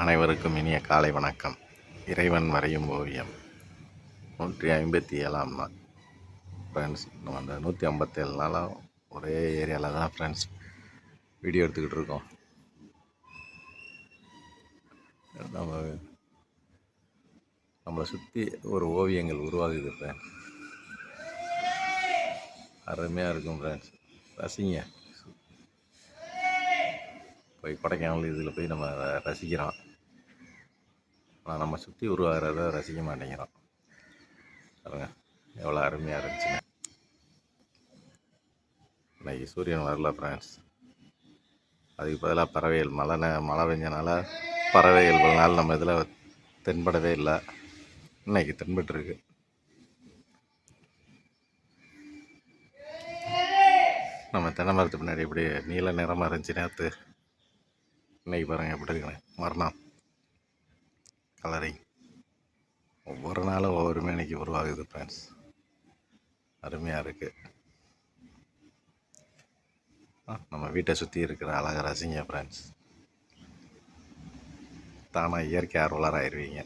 அனைவருக்கும் இனிய காலை வணக்கம். இறைவன் வரையும் ஓவியம். நூற்றி ஐம்பத்தி ஏழாம் நாள். ஃப்ரெண்ட்ஸ் நம்ம அந்த நூற்றி ஐம்பத்தேழு நாளாக ஒரே ஏரியாவில் தான் ஃப்ரெண்ட்ஸ் வீடியோ எடுத்துக்கிட்டு இருக்கோம். நம்ம நம்மளை சுற்றி ஒரு ஓவியங்கள் உருவாகுது ஃப்ரெண்ட்ஸ் அருமையாக இருக்கும் ஃப்ரெண்ட்ஸ் ரசிங்க. போய் கொடைக்கானல் இதில் போய் நம்ம ரசிக்கிறோம். ஆனால் நம்ம சுற்றி உருவாகிறத ரசிக்க மாட்டேங்கிறோம். பாருங்க எவ்வளோ அருமையாக இருந்துச்சுங்க. இன்னைக்கு சூரியன் வரல ஃப்ரெண்ட்ஸ் அதுக்கு பதிலாக பறவைகள். மழை மழை பெஞ்சனால பறவைகள் இவ்வளோ நாள் நம்ம இதில் தென்படவே இல்லை. இன்னைக்கு தென்பட்டுருக்கு நம்ம தென்னை மரத்து பின்னாடி இப்படி நீல நிறமாக இருந்துச்சு நேற்று இன்னைக்கு பாருங்கள் எப்படி இருக்குன்னு. மரணம் கலரிங் ஒவ்வொரு நாளும் ஒவ்வொரு மேனிக்கு உருவாகுது ஃப்ரெண்ட்ஸ் அருமையாக இருக்குது நம்ம வீட்டை சுற்றி இருக்கிற அழகை ரசிங்க ஃப்ரெண்ட்ஸ் தானாக இயற்கை ஆர்வலர் ஆயிடுவீங்க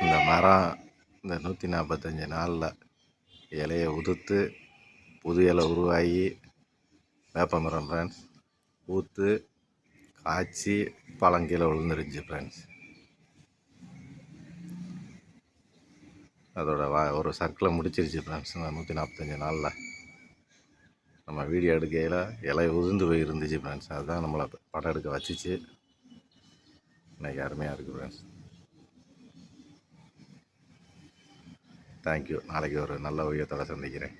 இந்த மரம் இந்த நூற்றி நாற்பத்தஞ்சு நாளில் இலையை உதுத்து புது இலை உருவாகி வேப்ப மரம் ஃப்ரெண்ட்ஸ் பூத்து காய்ச்சி பழம் கீழே விழுந்துருச்சு ஃப்ரெண்ட்ஸ் அதோட வா ஒரு சர்க்கிளை முடிச்சிருச்சு ஃப்ரெண்ட்ஸ் நூற்றி நாற்பத்தஞ்சு நாளில். நம்ம வீடியோ எடுக்கையில் இலை உதிர்ந்து போய் இருந்துச்சு ஃப்ரெண்ட்ஸ் அதுதான் நம்மளை படம் எடுக்க வச்சுச்சு. இன்னைக்கு அருமையாக இருக்குது ஃப்ரெண்ட்ஸ் தேங்க்யூ நாளைக்கு ஒரு நல்ல ஓவியத்தோட சந்திக்கிறேன்.